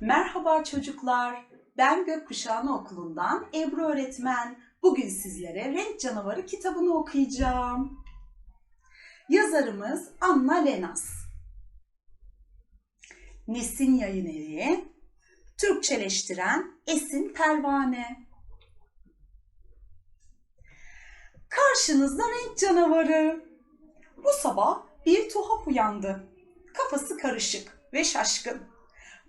Merhaba çocuklar. Ben Gökkuşağı'nın okulundan Ebru öğretmen. Bugün sizlere Renk Canavarı kitabını okuyacağım. Yazarımız Anna Lenas. Nesin Yayın Evi. Türkçeleştiren Esin Pervane. Karşınızda renk canavarı. Bu sabah bir tuhaf uyandı. Kafası karışık ve şaşkın.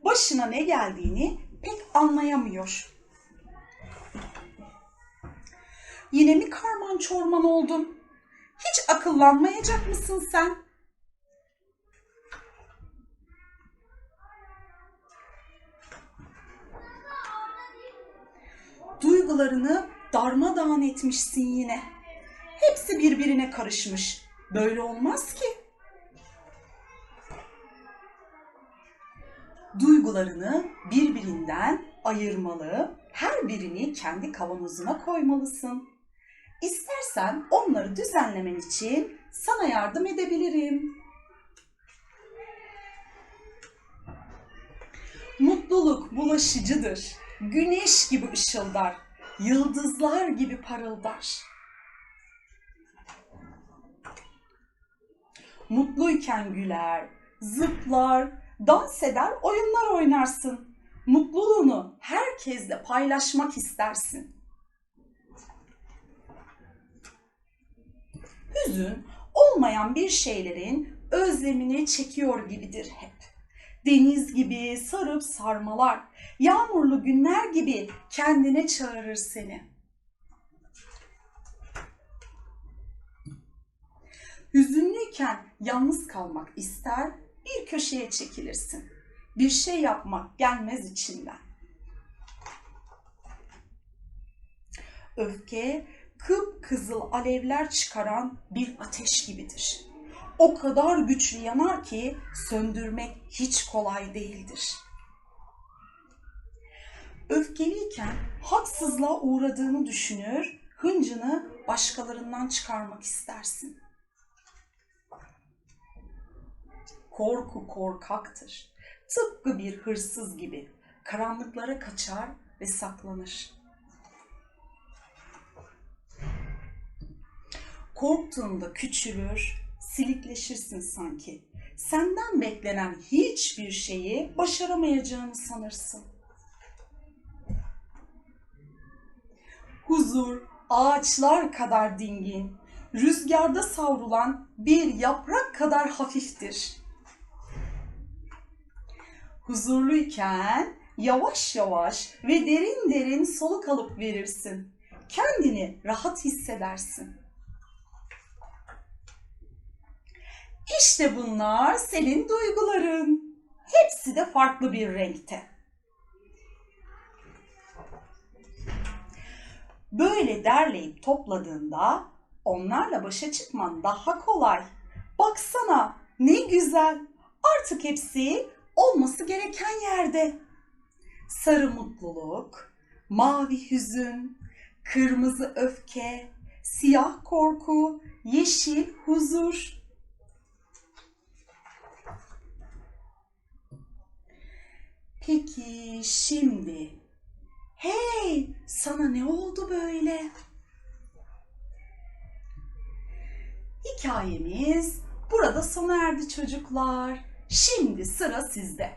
Başına ne geldiğini pek anlayamıyor. Yine mi karman çorman oldun? Hiç akıllanmayacak mısın sen? Duygularını darmadağın etmişsin yine. Hepsi birbirine karışmış. Böyle olmaz ki. Duygularını birbirinden ayırmalı, her birini kendi kavanozuna koymalısın. İstersen onları düzenlemen için sana yardım edebilirim. Mutluluk bulaşıcıdır. Güneş gibi ışıldar, yıldızlar gibi parıldar. Mutluyken güler, zıplar, dans eder, oyunlar oynarsın. Mutluluğunu herkesle paylaşmak istersin. Hüzün olmayan bir şeylerin özlemini çekiyor gibidir hep. Deniz gibi sarıp sarmalar, yağmurlu günler gibi kendine çağırır seni. Hüzünlüyken yalnız kalmak ister, köşeye çekilirsin. Bir şey yapmak gelmez içinden. Öfke kıpkızıl alevler çıkaran bir ateş gibidir. O kadar güçlü yanar ki söndürmek hiç kolay değildir. Öfkeliyken haksızlığa uğradığını düşünür, hıncını başkalarından çıkarmak istersin. Korku korkaktır. Tıpkı bir hırsız gibi karanlıklara kaçar ve saklanır. Korktuğunda küçülür, silikleşirsin sanki. Senden beklenen hiçbir şeyi başaramayacağını sanırsın. Huzur ağaçlar kadar dingin, rüzgarda savrulan bir yaprak kadar hafiftir. Huzurluyken yavaş yavaş ve derin derin soluk alıp verirsin. Kendini rahat hissedersin. İşte bunlar senin duyguların. Hepsi de farklı bir renkte. Böyle derleyip topladığında onlarla başa çıkman daha kolay. Baksana ne güzel. Artık hepsi olması gereken yerde. Sarı mutluluk, mavi hüzün, kırmızı öfke, siyah korku, yeşil huzur. Peki şimdi hey sana ne oldu böyle? Hikayemiz burada sona erdi çocuklar. Şimdi sıra sizde.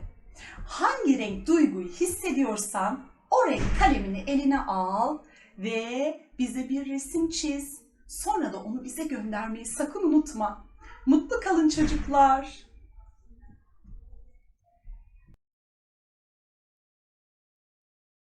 Hangi renk duyguyu hissediyorsan o renk kalemini eline al ve bize bir resim çiz. Sonra da onu bize göndermeyi sakın unutma. Mutlu kalın çocuklar.